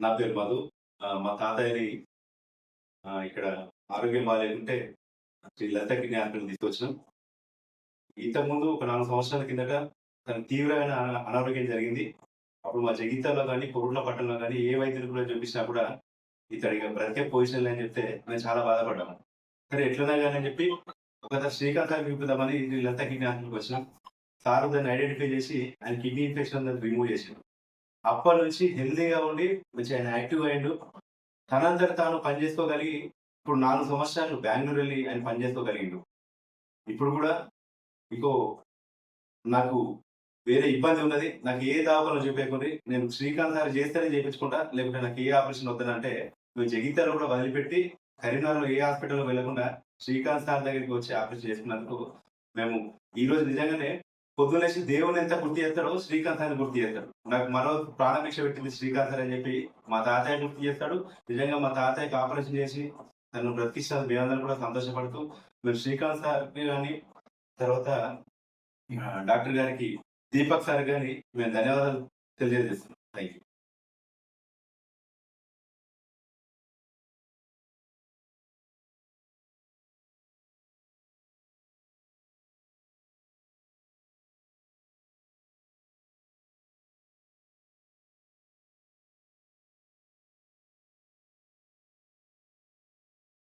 నా పేరు మధు. ఆ, మా తాతయ్యని ఇక్కడ ఆరోగ్యం బాగాలేకుంటే శ్రీ లలిత కిడ్నీ హాస్పిటల్ తీసుకొచ్చినాం. ఇంతకుముందు ఒక నాలుగు సంవత్సరాల కిందట తనకు తీవ్రమైన అనారోగ్యం జరిగింది. అప్పుడు మా జగిత్యాలో కానీ కొరుట్ల పట్టణంలో కానీ ఏ వైద్యులు కూడా చూపించినా కూడా ఇతడిగా బ్రతికే పొజిషన్ అని చెప్తే మేము చాలా బాధపడ్డాము సరే ఎట్లన్నా కానీ అని చెప్పి ఒక శ్రీకాంత్ గారికి చూపిద్దామని లత లలిత కిడ్నీ హాస్పిటల్కి వచ్చినాం. సార్ దాన్ని ఐడెంటిఫై చేసి ఆయన కిడ్నీ ఇన్ఫెక్షన్ దాన్ని రిమూవ్ చేసాడు. అప్పటి నుంచి హెల్దీగా ఉండి మంచి ఆయన యాక్టివ్ అయ్యిండు తనంతట తాను పనిచేసుకోగలిగి ఇప్పుడు నాలుగు సంవత్సరాలు బెంగళూరు వెళ్ళి ఆయన పనిచేసుకోగలిగిండు. ఇప్పుడు కూడా ఇంకో నాకు వేరే ఇబ్బంది ఉన్నది. నాకు ఏ దావకాలు చెప్పేకుంది నేను శ్రీకాంత్ సార్ చేస్తేనే చేయించుకుంటా లేకుంటే నాకు ఏ ఆపరేషన్ వద్దనంటే నువ్వు జగిత్యాలు కూడా వదిలిపెట్టి కరీంనగర్లో ఏ హాస్పిటల్లో వెళ్ళకుండా శ్రీకాంత్ సార్ దగ్గరికి వచ్చి ఆపరేషన్ చేసుకున్నందుకు మేము ఈ రోజు నిజంగానే పొద్దునేసి దేవుని ఎంత గుర్తు చేస్తాడో శ్రీకాంత్ అని గుర్తు చేస్తాడు. నాకు మరో ప్రాణభిక్ష పెట్టింది శ్రీకాంత్ అని చెప్పి మా తాతయ్య గుర్తు చేస్తాడు. నిజంగా మా తాతయ్యకి ఆపరేషన్ చేసి తను బ్రతికిస్తారు మేమందరం కూడా సంతోషపడుతూ మేము శ్రీకాంత్ సార్ కానీ తర్వాత డాక్టర్ గారికి దీపక్ సార్ గారి మేము ధన్యవాదాలు తెలియజేస్తున్నాం. Thank you